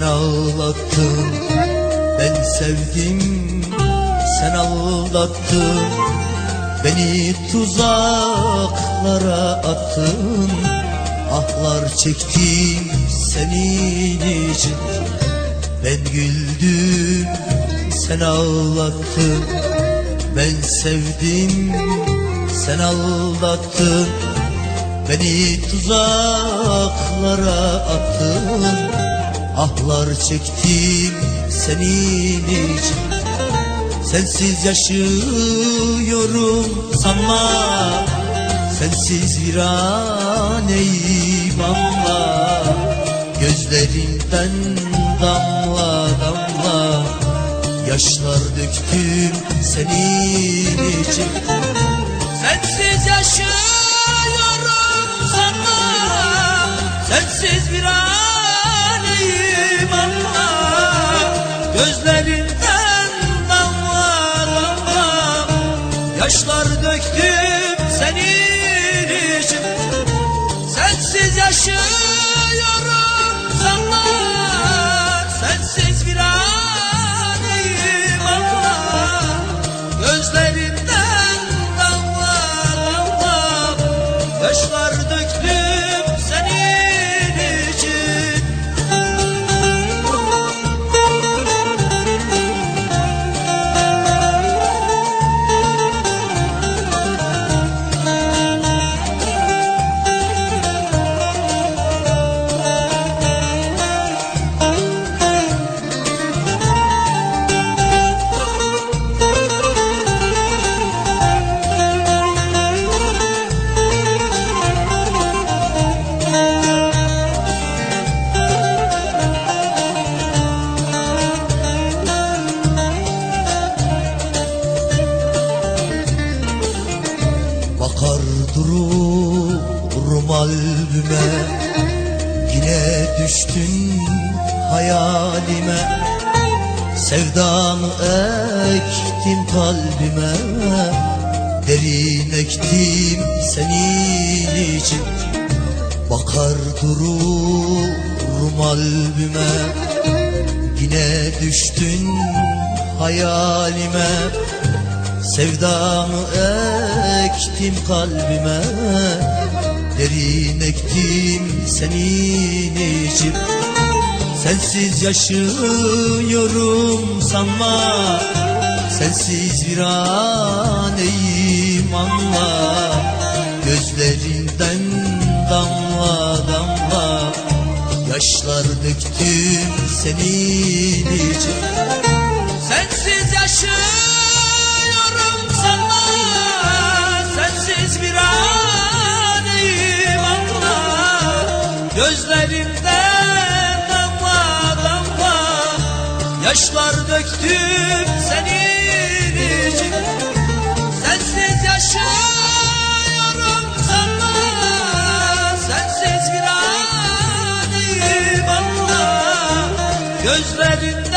ağlattın Ben sevdim. Sen aldattın Beni tuzaklara attın. Ahlar çektim senin için. Ben güldüm sen ağlattın. Ben sevdim sen aldattın. Beni tuzaklara attın Ahlar çektim senin için. Sensiz yaşıyorum sanma. Sensiz viraneyim ama Gözlerinden damla damla Yaşlar döktüm senin için. Sensiz yaşıyorum sanma. Sensiz bir Gözlerinden damla damla Yaşlar döktüm senin için. Sensiz yaşıyorum sanma Sensiz bir aneyim ama Gözlerinden damla damla Yaşlar albüme Yine düştün hayalime. Sevdanı ektim kalbime. Derin ektim senin için. Bakar dururum albüme. Yine düştün hayalime. Sevdamı ektim kalbime Derin ektim senin için. Sensiz yaşıyorum sanma. Sensiz bir aneyim anla Gözlerinden damla damla. Yaşlar döktüm senin için Gözlerimden damla damla Yaşlar döktüm senin için. Sensiz yaşıyorum sanma Sensiz bir aneyim anla Gözlerimden